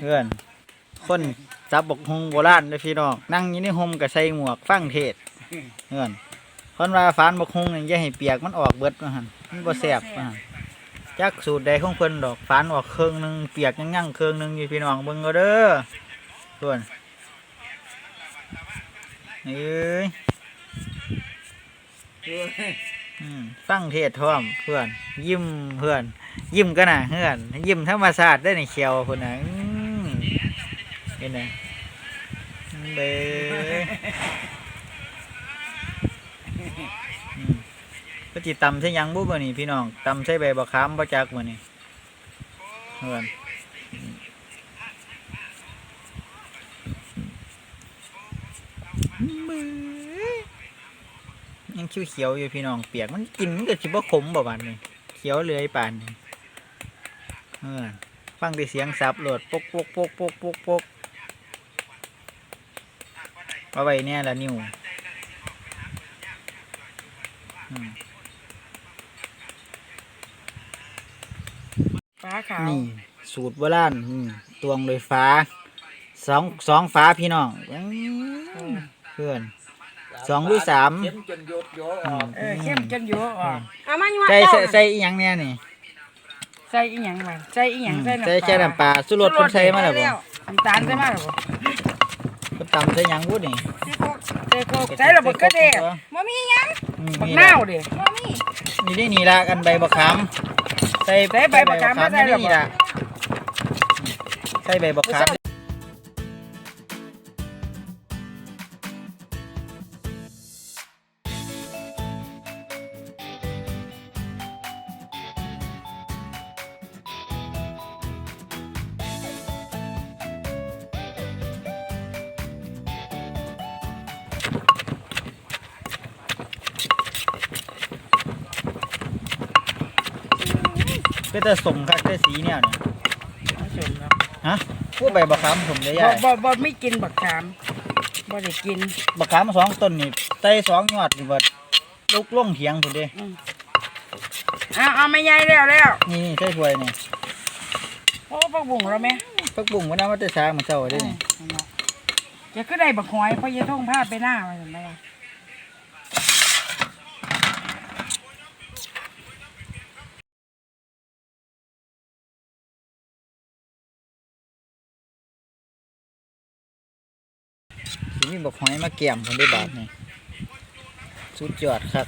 เพื่อน คนจับบกฮงโบราณเลยพี่น้องนั่งอยู่ในโฮมกับใส่หมวกฟังเทศเพื่อนคนว่าฟานบกฮงนี่อย่าให้เปียกมันออกเบิดว่าหันมันบ่แซ่บว่าหันจักสูตรใดของเพิ่นดอกฟานออกเครื่องหนึงเปียกยังยั่งเครื่องหนึงอยู่พี่น้องเบิ่งเอาเด้อเพื่อนเอ้ยอืม ฟังเทศพร้อมเพื่อน ยิ้มเพื่อน ยิ้มกันนะเพื่อน ยิ้มธรรมชาติได้ในเขียวคนน่ะเห็นไหมเบ้ก็จิตำใช่ยังบุบ่นี่พี่น้องตำใช่ใบบักขามบ่จักบ่นี่เพื่อนอืมเบ ยังเขียวๆอยู่พี่น้องเปียกมันกินมันก็สิบ่ขมบ่บาดนี่เขียวเลื่อยปานนี่เออฟังแต่เสียงซับโหลดปกปกปกปกปกปกว่าไว้เนี่ยละนิ้วอืมฟ้าขาวนี่สูตรโบราณอืมตวงโดยฟ้าสองสองฟ้าพี่น้องอืมเพื่อน สองหรือสาม เข็มจนโยดโยออกเออเข้มจนอยู่อะเอามาอยู่ใส่ว่าใส่เจ้าใส่อีหยังเนี่ยนี่ใส่อีหยังมาใส่อีหยังอืมใส่น้ำใส่ใส่น้ำปลาสุรสคนใส่มาแล้วบ่น้ำตาลใส่มาแล้วบ่คนตำใส่หยังพูดนี่ใส่โคกใส่ระเบิดก็เด้บ่มีหยังอืมบักนี่นาล่ะวเด้ บ่มีนี่ได้นี่ละกันใบบักขามใส่ใส่ใบบักขามมาใส่นี่แล้วบ่นี่ละใส่ใบบักขาม ก็จะสมคักได้สีเนี่ยเนี่ยเอาชมเนาะฮะพูดใบบักขามผมได้บ่ยายบ่บ่ไม่กินบักขามบ่ได้กิน บักขามสองต้นนี่ใส่สองยอดนี่เบิดลูกล่วงเถียงผมเด้เอาเอาไม่ใหญ่แล้วแล้วนี่นี่ใส่ถ้วยนี่โอ้ปักบุ้งเราไหมพักบุ้งวันนั้นมันจะช้าเหมือนเจ้าได้นี่จะขึ้นได้บักหอยเพราะยายท่องพาดไปหน้ามาสันไหมล่ะ มีบอกหอยมาแก้มผมได้บาทนี่สุดยอดครับ